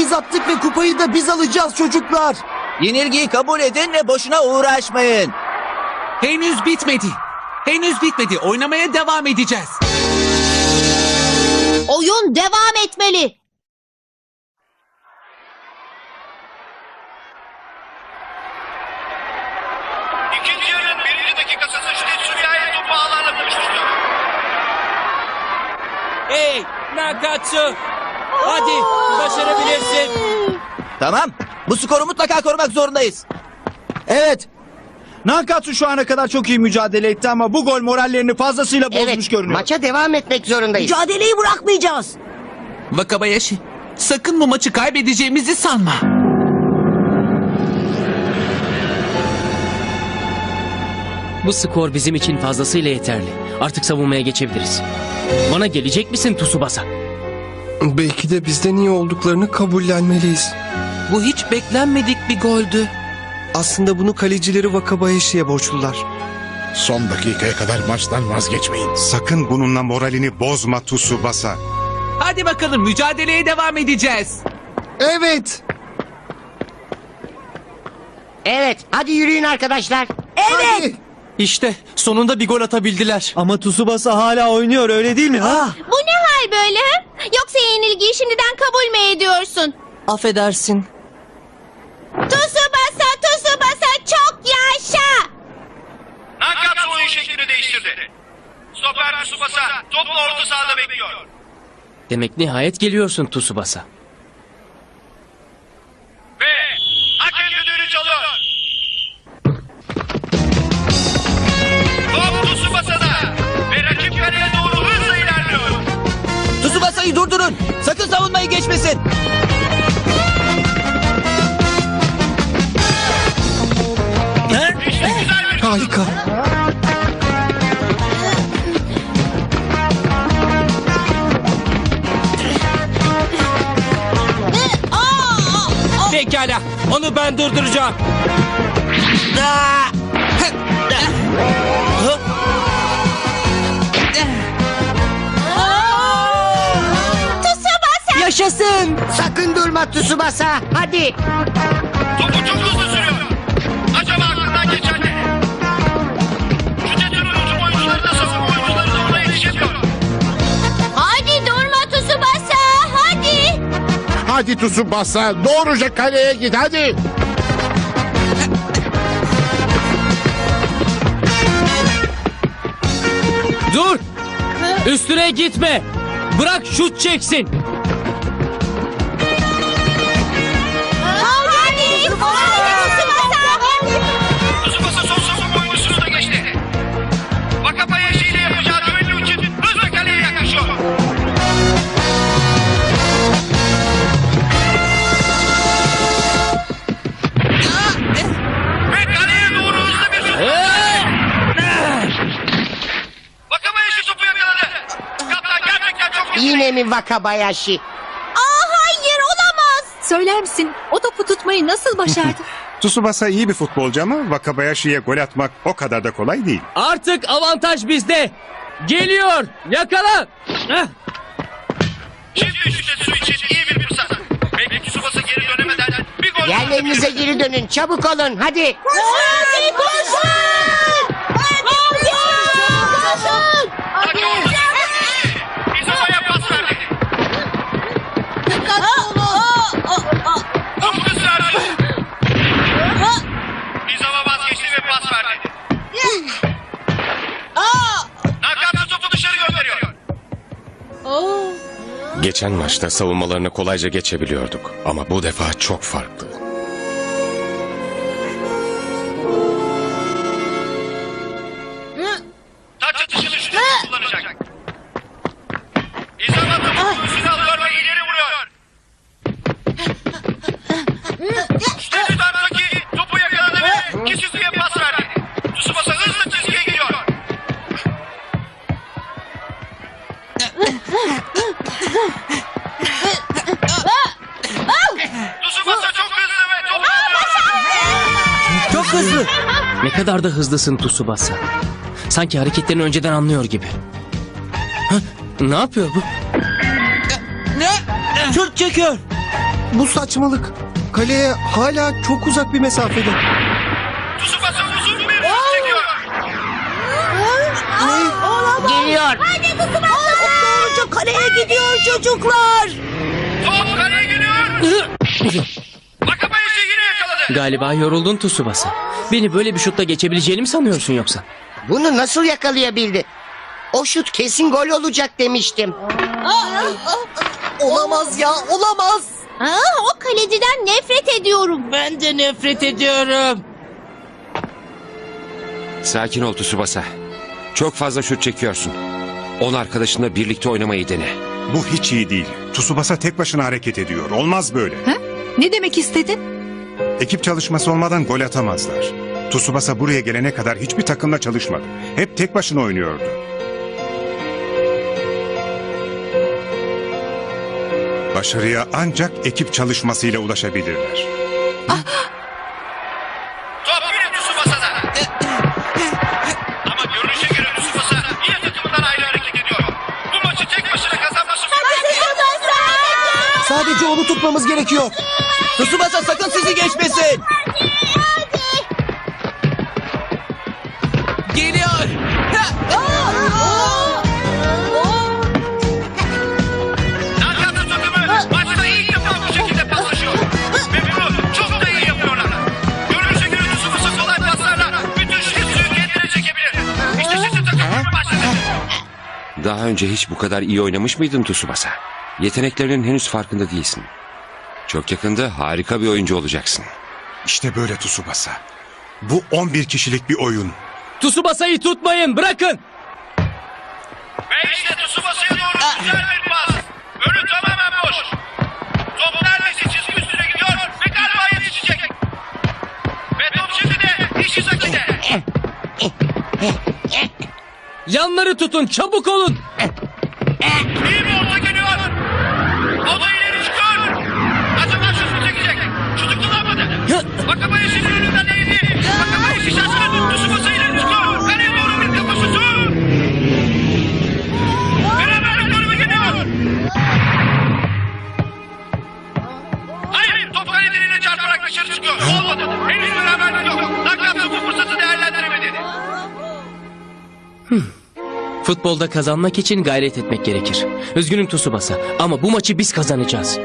biz attık ve kupayı da biz alacağız çocuklar. Yenilgiyi kabul edin ve boşuna uğraşmayın. Henüz bitmedi. Henüz bitmedi. Oynamaya devam edeceğiz. Oyun devam etmeli. İkinci yarının birinci dakikasında Şiddet Sürya'ya topu ağlarla buluşturdu. Hey Nakatsu. Hadi başarabilirsin. Tamam. Bu skoru mutlaka korumak zorundayız. Evet. Nankatsu şu ana kadar çok iyi mücadele etti ama bu gol morallerini fazlasıyla bozmuş Evet, görünüyor. maça devam etmek zorundayız. Mücadeleyi bırakmayacağız. Vakabayashi, sakın bu maçı kaybedeceğimizi sanma. Bu skor bizim için fazlasıyla yeterli. Artık savunmaya geçebiliriz. Bana gelecek misin Tsubasa? Belki de bizden iyi olduklarını kabullenmeliyiz. Bu hiç beklenmedik bir goldü. Aslında bunu kalecileri Wakabayashi'ye borçlular. Son dakikaya kadar maçtan vazgeçmeyin. Sakın bununla moralini bozma Tsubasa. Hadi bakalım mücadeleye devam edeceğiz. Evet. Evet, hadi yürüyün arkadaşlar. Evet. İşte sonunda bir gol atabildiler. Ama Tsubasa hala oynuyor öyle değil mi? Ha? Bu ne hal böyle? Yoksa yenilgiyi şimdiden kabul mü ediyorsun? Affedersin. Tsubasa, Tsubasa çok yaşa. Nankatsu oyun şeklini değiştirdi. Stoper Tsubasa topla orta sahada bekliyor. Demek nihayet geliyorsun Tsubasa. Tsubasa'yı durdurun. Sakın savunmayı geçmesin. Harika. Pekala onu ben durduracağım. Tsubasa. Yaşasın. Sakın durma Tsubasa, hadi. topu çok hızlı sürüyor. Acaba aklından geçen ne? Şiddet'in hücum oyuncuları da savunma oyuncuları da ona yetişemiyor. Hadi durma Tsubasa, hadi. Hadi Tsubasa doğruca kaleye git hadi. Dur! Üstüne gitme! Bırak şut çeksin! Yine mi Wakabayashi? Aa hayır olamaz. Söyler misin o topu tutmayı nasıl başardın? Tsubasa iyi bir futbolcu ama Wakabayashi'ye gol atmak o kadar da kolay değil. Artık avantaj bizde! Geliyor! Yakala! Heh! Çift üçlü su için iyi bir fırsat. Belki Tsubasa geri dönemeden bir gol Yerlerinize geri dönün, çabuk olun, hadi. Hadi koşun. Geçen maçta savunmalarını kolayca geçebiliyorduk. Ama bu defa çok farklı. Tsubasa çok hızlı ve alıyor. Çok hızlı. Ne kadar da hızlısın Tsubasa. Sanki hareketlerini önceden anlıyor gibi. Hah, ne yapıyor bu? Şut çekiyor. Bu saçmalık. Kaleye hala çok uzak bir mesafede. Tsubasa uzun bir şut çekiyor. Geliyor. Doğruca kaleye gidiyor çocuklar. Top kaleye geliyor. Wakabayashi yine yakaladı. Galiba yoruldun Tsubasa. Beni böyle bir şutla geçebileceğini mi sanıyorsun yoksa? Bunu nasıl yakalayabildi? O şut kesin gol olacak demiştim. Olamaz ya olamaz. Aa, o kaleciden nefret ediyorum. Ben de nefret ediyorum. Sakin ol Tsubasa. Çok fazla şut çekiyorsun. On arkadaşınla birlikte oynamayı dene. Bu hiç iyi değil. Tsubasa tek başına hareket ediyor. Olmaz böyle. Ne demek istedin? Ekip çalışması olmadan gol atamazlar. Tsubasa buraya gelene kadar hiçbir takımla çalışmadı. Hep tek başına oynuyordu. Başarıya ancak ekip çalışmasıyla ulaşabilirler. Top onu tutmamız gerekiyor. Tsubasa sakın sizi geçmesin. Geliyor. Nankatsu takımı maçta ilk çok da iyi yapıyorlar. Görünüşe göre kolay paslarla bütün şut suyu kendine çekebilir. Daha önce hiç bu kadar iyi oynamış mıydın Tsubasa? Yeteneklerinin henüz farkında değilsin. Çok yakında harika bir oyuncu olacaksın. İşte böyle Tsubasa. Bu 11 kişilik bir oyun. Tsubasa'yı tutmayın bırakın. Ve işte Tsubasa'ya doğru güzel bir pas. Önü tamamen boş. Top neredeyse çizgi üstüne gidiyor ve galiba yetişecek. Ve top şimdi de Ishizaki'de. Yanları tutun çabuk olun. Bir Wakabayashi'nin önünden eğildi. Wakabayashi şaşkın. Tsubasa ileri çıkıyor. Kaleye doğru bir kafa şutu. Beraberlik golü geliyor. Hayır, top kale direğine çarparak dışarı çıkıyor. Olmadı. Yok. Nakatsu bu fırsatı değerlendiremedi. Futbolda kazanmak için gayret etmek gerekir. Üzgünüm Tsubasa ama bu maçı biz kazanacağız.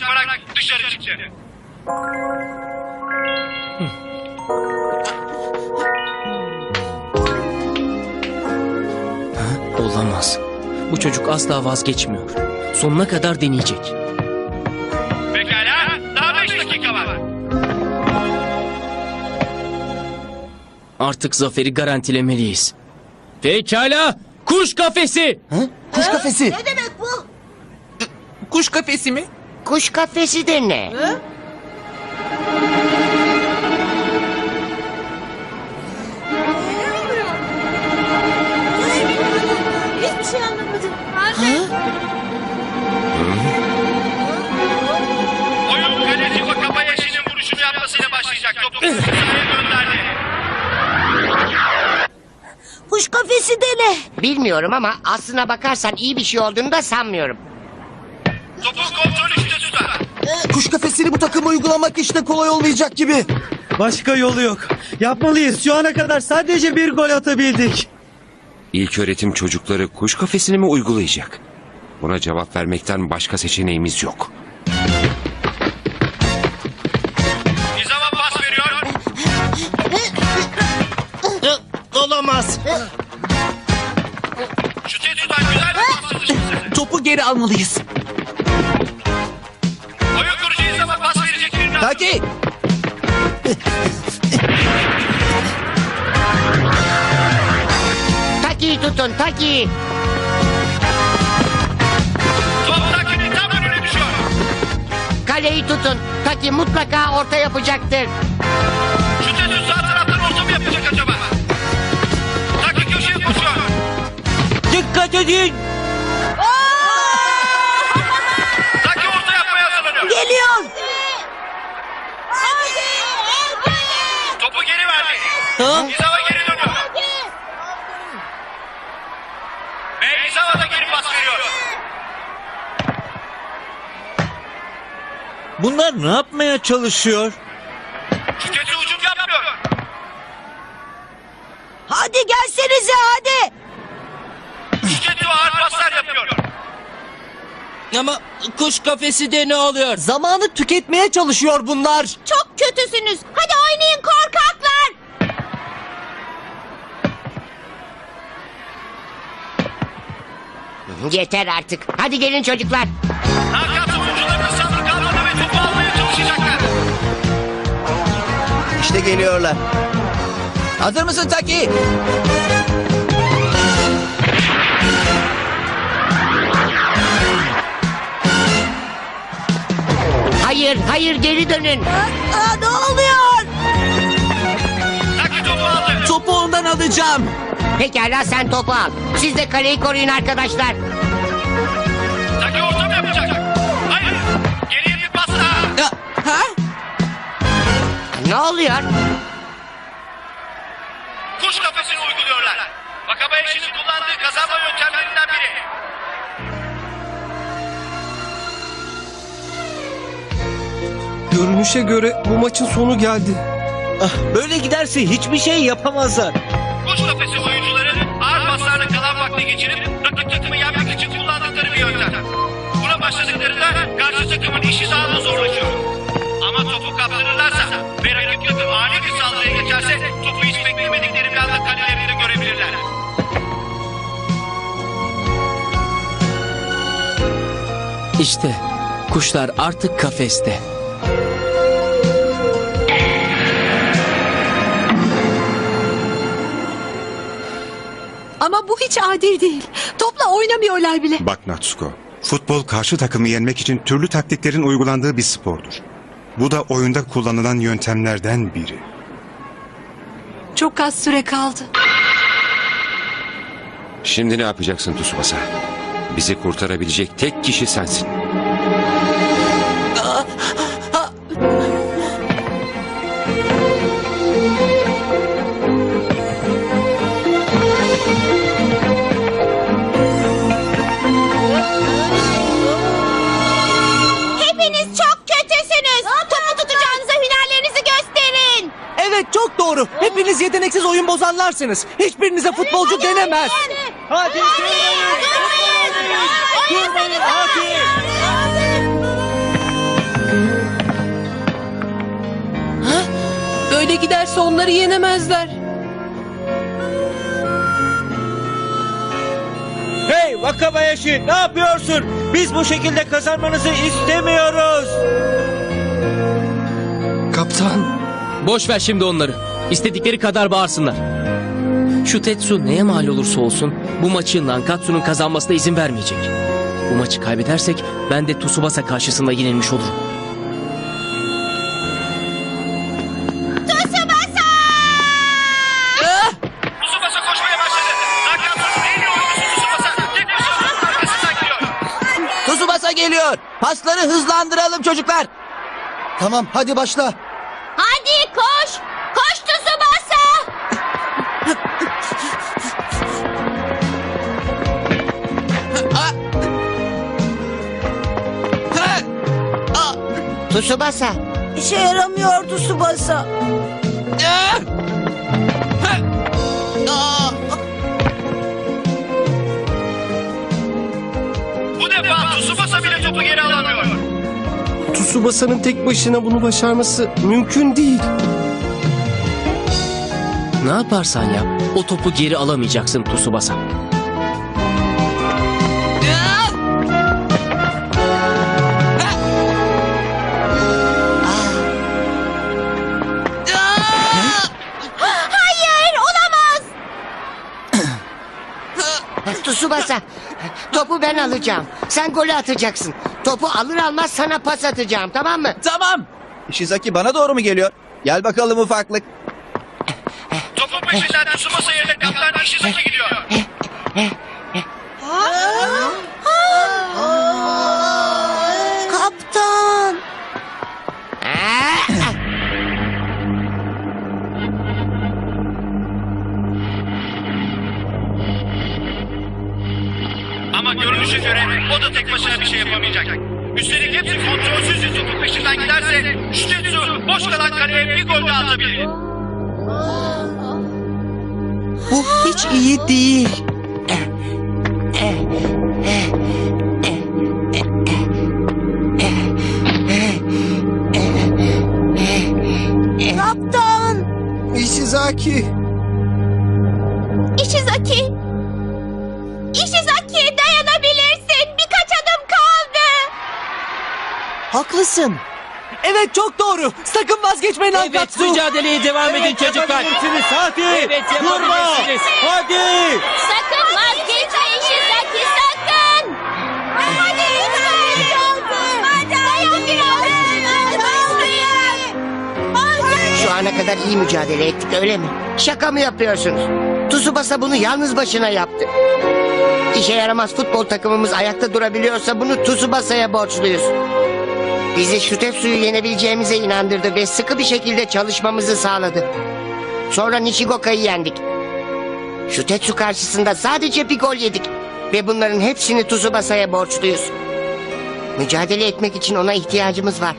Çarparak dışarı çıktı. Olamaz. Bu çocuk asla vazgeçmiyor. Sonuna kadar deneyecek. Pekala, daha 5 dakika var. Artık zaferi garantilemeliyiz. Pekala. Kuş kafesi. Kuş kafesi. Kuş kafesi mi? Kuş kafesi de ne? Hiçbir şey anlamadım. Oyun kaleci Wakabayashi'nin vuruşunu yapmasıyla başlayacak. Topu sahaya gönderdi. Kuş kafesi de ne? Bilmiyorum ama aslına bakarsan iyi bir şey olduğunu da sanmıyorum. Topu kontrol üstüne tutar. Kafesini bu takıma uygulamak işte kolay olmayacak gibi. Başka yolu yok. Yapmalıyız. Şu ana kadar sadece bir gol atabildik. İlk öğretim çocukları kuş kafesini mi uygulayacak? Buna cevap vermekten başka seçeneğimiz yok. Nizam'a pas veriyor. Olamaz. Şute tutan güzel bir pas çalışması. Topu geri almalıyız. Aldı. Taki. Tutun Taki. Top Taki'nin tam önüne düşüyor. Kaleyi tutun. Taki mutlaka orta yapacaktır. Şute sağ taraftan orta mı yapacak acaba? Taki köşeye koşuyor. Dikkat edin. Tamam. Mizava geri dönün. Ve da geri pas veriyor. Bunlar ne yapmaya çalışıyor? Şiddetli ucum yapmıyor. Hadi gelsenize hadi. Şiddetli ve ağır paslar yapıyor. Ama kuş kafesi de ne oluyor? Zamanı tüketmeye çalışıyor bunlar. Çok kötüsünüz. Hadi oynayın korkak. Yeter artık. Hadi gelin çocuklar. Nankatsu oyuncularının sabrı kalmadı ve topu almaya çalışacaklar. İşte geliyorlar. Hazır mısın Taki? Hayır, hayır geri dönün. Aa, ne oluyor? Taki topu aldı. Topu ondan alacağım. Pekala sen topu al. Siz de kaleyi koruyun arkadaşlar. Taki orta mı yapacak? Hayır. Geriye bir pas daha. Ya, ha? Ne oluyor? Kuş kafesini uyguluyorlar. Wakabayashi'nin kullandığı kazanma yöntemlerinden biri. Görünüşe göre bu maçın sonu geldi. Böyle giderse hiçbir şey yapamazlar. Geçirip rakip takımı yenmek için kullandıkları bir yöntem. Buna başladıklarında karşı takımın işi daha da zorlaşıyor. Ama topu kaptırırlarsa ve rakip takım ani bir saldırıya geçerse topu hiç beklemedikleri bir anda kalelerinde görebilirler. İşte kuşlar artık kafeste. Ama bu hiç adil değil. Topla oynamıyorlar bile. Bak Natsuko, futbol karşı takımı yenmek için türlü taktiklerin uygulandığı bir spordur. Bu da oyunda kullanılan yöntemlerden biri. Çok az süre kaldı. Şimdi ne yapacaksın Tsubasa? Bizi kurtarabilecek tek kişi sensin. Yeteneksiz oyun bozanlarsınız. Hiçbirinize futbolcu denemez. Hadi. Durmayın. Böyle giderse onları yenemezler. Hey Wakabayashi ne yapıyorsun? Biz bu şekilde kazanmanızı istemiyoruz. Kaptan, Boş ver şimdi onları. İstedikleri kadar bağırsınlar. Şu Tetsu neye mal olursa olsun bu maçı Nankatsu'nun kazanmasına izin vermeyecek. Bu maçı kaybedersek ben de Tsubasa karşısında yenilmiş olurum. Tsubasa! Tsubasa koşmaya başladı. Nakatsu'nun en iyi oyuncusu Tsubasa. Tek başına topun arkasından gidiyor. Tsubasa geliyor. Pasları hızlandıralım çocuklar. tamam hadi başla. Tsubasa. İşe yaramıyor Tsubasa. Bu defa Tsubasa bile topu geri alamıyor. Tsubasa'nın tek başına bunu başarması mümkün değil. Ne yaparsan yap o topu geri alamayacaksın Tsubasa. Tsubasa. Topu ben alacağım. Sen golü atacaksın. Topu alır almaz sana pas atacağım tamam mı? Tamam. Ishizaki bana doğru mu geliyor? Gel bakalım ufaklık. Topun peşinden Tsubasa yerine kaptan Ishizaki gidiyor. Kaptan. Tek başına bir şey yapamayacak. Üstelik hepsi kontrolsüz topun peşinden giderse Şutetsu boş kalan kaleye bir gol daha atabilir. Bu hiç iyi değil. Kaptan. Ishizaki. Ishizaki Haklısın. Evet çok doğru. Sakın vazgeçmeyin Evet Ankatsu. mücadeleye devam edin çocuklar. Hadi. Evet yapabilirsiniz. Hadi. Sakın vazgeçme Ishizaki sakın. Hadi. Şu ana kadar iyi mücadele ettik öyle mi? Şaka mı yapıyorsunuz? Tsubasa bunu yalnız başına yaptı. İşe yaramaz futbol takımımız ayakta durabiliyorsa bunu Tsubasa'ya borçluyuz. Bizi Şutetsu'yu yenebileceğimize inandırdı ve sıkı bir şekilde çalışmamızı sağladı. Sonra Nichigoka'yı yendik. Şutetsu karşısında sadece bir gol yedik. Ve bunların hepsini Tsubasa'ya borçluyuz. Mücadele etmek için ona ihtiyacımız var.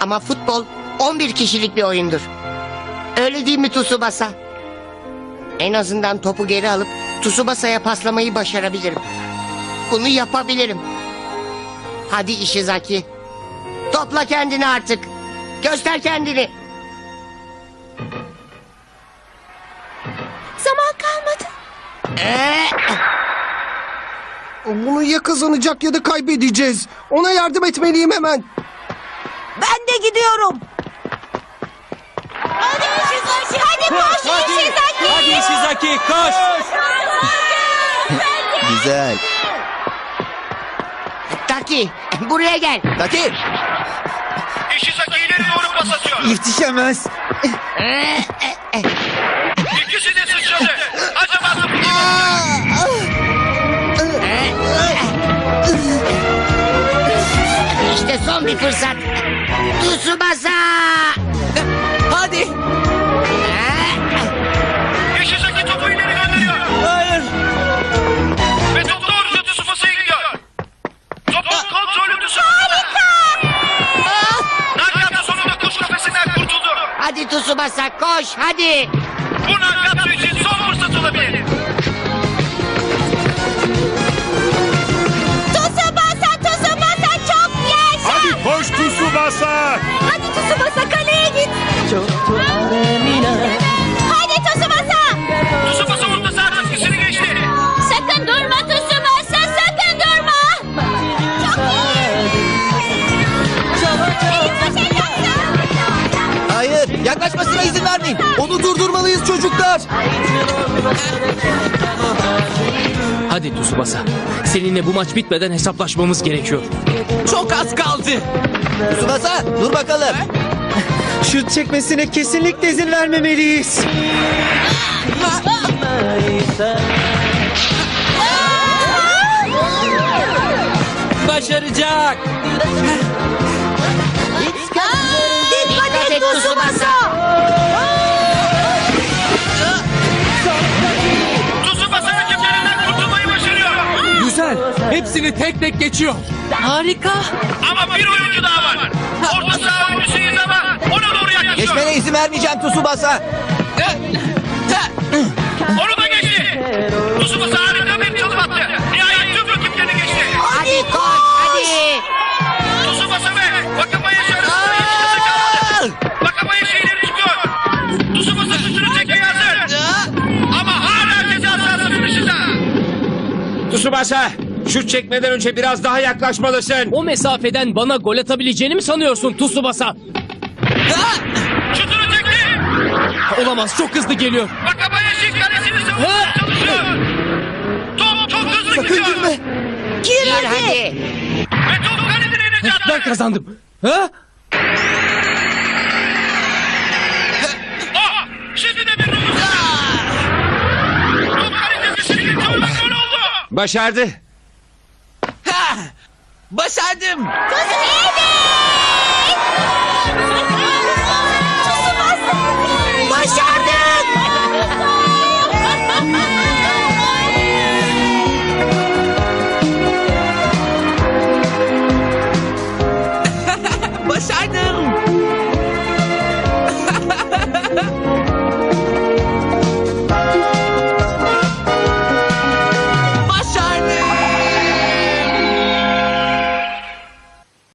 Ama futbol 11 kişilik bir oyundur. Öyle değil mi Tsubasa? En azından topu geri alıp Tsubasa'ya paslamayı başarabilirim. Bunu yapabilirim. Hadi Ishizaki. Topla kendini artık. Göster kendini. Zaman kalmadı. Ee, Bunu ya kazanacak ya da kaybedeceğiz. Ona yardım etmeliyim hemen. Ben de gidiyorum. Hadi Ishizaki. Hadi koş Ishizaki. Hadi Ishizaki koş. Güzel. Taki buraya gel. Taki. Ishizaki ileri doğru pas atıyor. Yetişemez. İkisi de sıçradı. Acaba Tsubasa İşte son bir fırsat. Tsubasa. Tsubasa koş hadi. Bu Nagata için son fırsat olabilir. Tsubasa, Tsubasa çok yaşa. Hadi koş Tsubasa Vermeyin. Onu durdurmalıyız çocuklar. Hadi Tsubasa. Seninle bu maç bitmeden hesaplaşmamız gerekiyor. Çok az kaldı. Tsubasa dur bakalım. Şut çekmesine kesinlikle izin vermemeliyiz. Başaracak. Dikkat et. Tsubasa Hepsini tek tek geçiyor. Harika. Ama bir oyuncu daha var. Orta saha oyuncusuyuz ama ona doğru yaklaşıyor. izin vermeyeceğim Tsubasa. Onu da geçti. Tsubasa harika bir çalım attı. Nihayet tüm rakiplerini geçti. Hadi koş hadi. Tsubasa ve hiç kimse kalmadı. Wakabayashi ileri çıkıyor. Tsubasa şutunu çekmeye hazır. Ama hala ceza sahasının dışında. Tsubasa şut çekmeden önce biraz daha yaklaşmalısın. O mesafeden bana gol atabileceğini mi sanıyorsun Tsubasa? Şutunu çekti. Olamaz çok hızlı geliyor. Wakabayashi kalesini savunmaya çalışıyor. Top çok hızlı gidiyor. Gir hadi. Ve top kalede inecek. Ben kazandım. Ha? Oh! Şimdi de bir numara. Top dışarı geçiyor ve gol oldu. Başardı. Başardım. Başardın.